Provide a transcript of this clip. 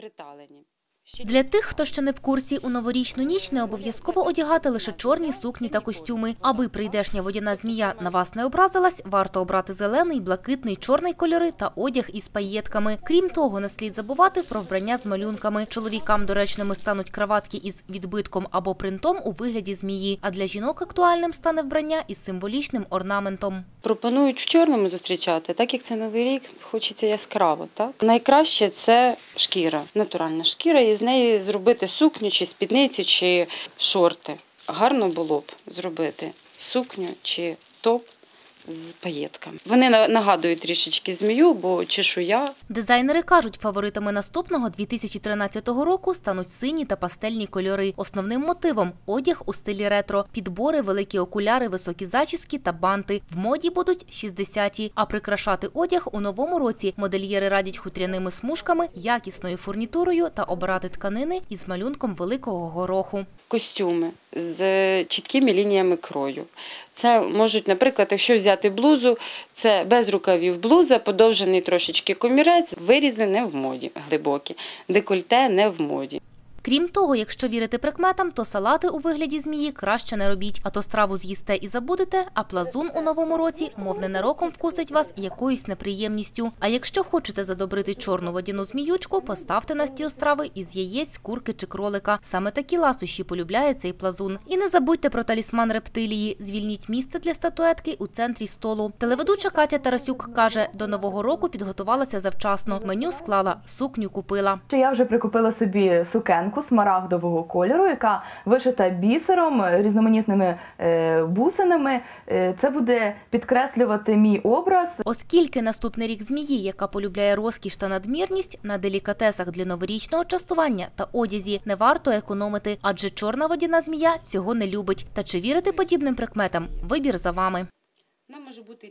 приталені. Для тих, хто ще не в курсі, у новорічну ніч не обов'язково одягати лише чорні сукні та костюми. Аби прийдешня водяна змія на вас не образилась, варто обрати зелений, блакитний, чорний кольори та одяг із паєтками. Крім того, не слід забувати про вбрання з малюнками. Чоловікам доречними стануть краватки із відбитком або принтом у вигляді змії. А для жінок актуальним стане вбрання із символічним орнаментом. пропонують в чорному зустрічати, так як це новий рік, хочеться яскраво. Так? Найкраще це шкіра, натуральна шкіра, і з неї зробити сукню, чи спідницю, чи шорти. Гарно було б зробити сукню чи топ з паєтками. Вони на- нагадують трішечки змію, бо чешуя Дизайнери кажуть, фаворитами наступного 2013 року стануть сині та пастельні кольори. Основним мотивом одяг у стилі ретро, підбори, великі окуляри, високі зачіски та банти. В моді будуть 60-ті. А прикрашати одяг у новому році модельєри радять хутряними смужками, якісною фурнітурою та обирати тканини із малюнком великого гороху. костюми з чіткими лініями крою. Це можуть, наприклад, якщо взяти блузу, це без рукавів блуза, подовжений трошечки комірець, вирізи не в моді глибокі, декольте не в моді. Крім того, якщо вірити прикметам, то салати у вигляді змії краще не робіть, а то страву з'їсте і забудете, а плазун у новому році, мов ненароком вкусить вас якоюсь неприємністю. А якщо хочете задобрити чорну водяну зміючку, поставте на стіл страви із яєць, курки чи кролика. Саме такі ласощі полюбляє цей плазун. І не забудьте про талісман рептилії. Звільніть місце для статуетки у центрі столу. Телеведуча Катя Тарасюк каже, до нового року підготувалася завчасно. Меню склала, сукню купила. Я вже прикупила собі сукенку смарагдового кольору, яка вишита бісером, різноманітними е, бусинами. Е, Це буде підкреслювати мій образ. Оскільки наступний рік змії, яка полюбляє розкіш та надмірність, на делікатесах для новорічного частування та одязі не варто економити, адже чорна водяна змія цього не любить. Та чи вірити подібним прикметам? Вибір за вами. Вона може бути